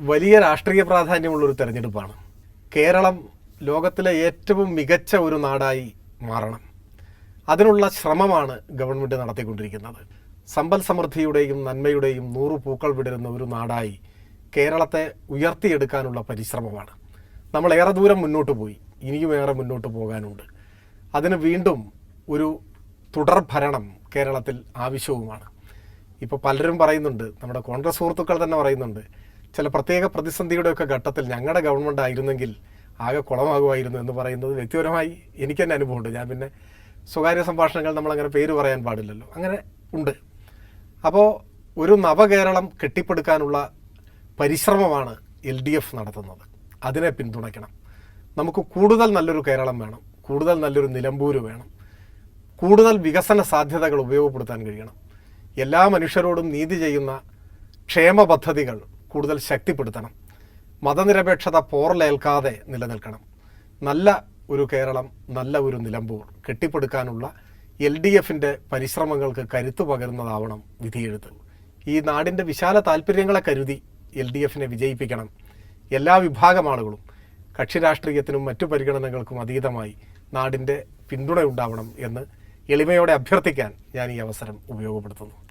വലിയ രാഷ്ട്രീയ പ്രാധാന്യമുള്ള ഒരു തെരഞ്ഞെടുപ്പാണ്. കേരളം ലോകത്തിലെ ഏറ്റവും മികച്ച ഒരു നാടായി മാറണം. അതിനുള്ള ശ്രമമാണ് ഗവൺമെന്റ് നടത്തിക്കൊണ്ടിരിക്കുന്നത്. സമ്പൽ സമൃദ്ധിയുടെയും നന്മയുടെയും നൂറു പൂക്കൾ വിടരുന്ന ഒരു നാടായി കേരളത്തെ ഉയർത്തിയെടുക്കാനുള്ള പരിശ്രമമാണ്. നമ്മൾ ഏറെ ദൂരം മുന്നോട്ട് പോയി. ഇനിയും ഏറെ മുന്നോട്ട് പോകാനുണ്ട്. അതിന് വീണ്ടും ഒരു തുടർ ഭരണം കേരളത്തിൽ ആവശ്യവുമാണ്. ഇപ്പോൾ പലരും പറയുന്നുണ്ട് നമ്മുടെ കോൺഗ്രസ് സുഹൃത്തുക്കൾ തന്നെ പറയുന്നുണ്ട് ചില പ്രത്യേക പ്രതിസന്ധിയുടെയൊക്കെ ഘട്ടത്തിൽ ഞങ്ങളുടെ ഗവൺമെന്റ് ആയിരുന്നെങ്കിൽ ആകെ കുളമാകുമായിരുന്നു എന്ന് പറയുന്നത് വ്യക്തിപരമായി എനിക്ക് തന്നെ അനുഭവമുണ്ട്. ഞാൻ പിന്നെ സ്വകാര്യ സംഭാഷണങ്ങൾ നമ്മളങ്ങനെ പേര് പറയാൻ പാടില്ലല്ലോ. അങ്ങനെ ഉണ്ട്. അപ്പോൾ ഒരു നവകേരളം കെട്ടിപ്പടുക്കാനുള്ള പരിശ്രമമാണ് എൽ ഡി എഫ് നടത്തുന്നത്. അതിനെ പിന്തുണയ്ക്കണം. നമുക്ക് കൂടുതൽ നല്ലൊരു കേരളം വേണം. കൂടുതൽ നല്ലൊരു നിലമ്പൂര് വേണം. കൂടുതൽ വികസന സാധ്യതകൾ ഉപയോഗപ്പെടുത്താൻ കഴിയണം. എല്ലാ മനുഷ്യരോടും നീതി ചെയ്യുന്ന ക്ഷേമ പദ്ധതികൾ കൂടുതൽ ശക്തിപ്പെടുത്തണം. മതനിരപേക്ഷത പോറലേൽക്കാതെ നിലനിൽക്കണം. നല്ല ഒരു കേരളം നല്ല ഒരു നിലമ്പൂർ കെട്ടിപ്പടുക്കാനുള്ള എൽ ഡി എഫിന്റെ പരിശ്രമങ്ങൾക്ക് കരുത്തു പകരുന്നതാവണം വിധിയെഴുത്ത്. ഈ നാടിന്റെ വിശാല താല്പര്യങ്ങളെ കരുതി എൽ ഡി എഫിനെ വിജയിപ്പിക്കണം. എല്ലാ വിഭാഗം ആളുകളും കക്ഷി രാഷ്ട്രീയത്തിനും മറ്റു പരിഗണനകൾക്കും അതീതമായി നാടിന്റെ പിന്തുണയുണ്ടാവണം എന്ന് എളിമയോടെ അഭ്യർത്ഥിക്കാൻ ഞാൻ ഈ അവസരം ഉപയോഗപ്പെടുത്തുന്നു.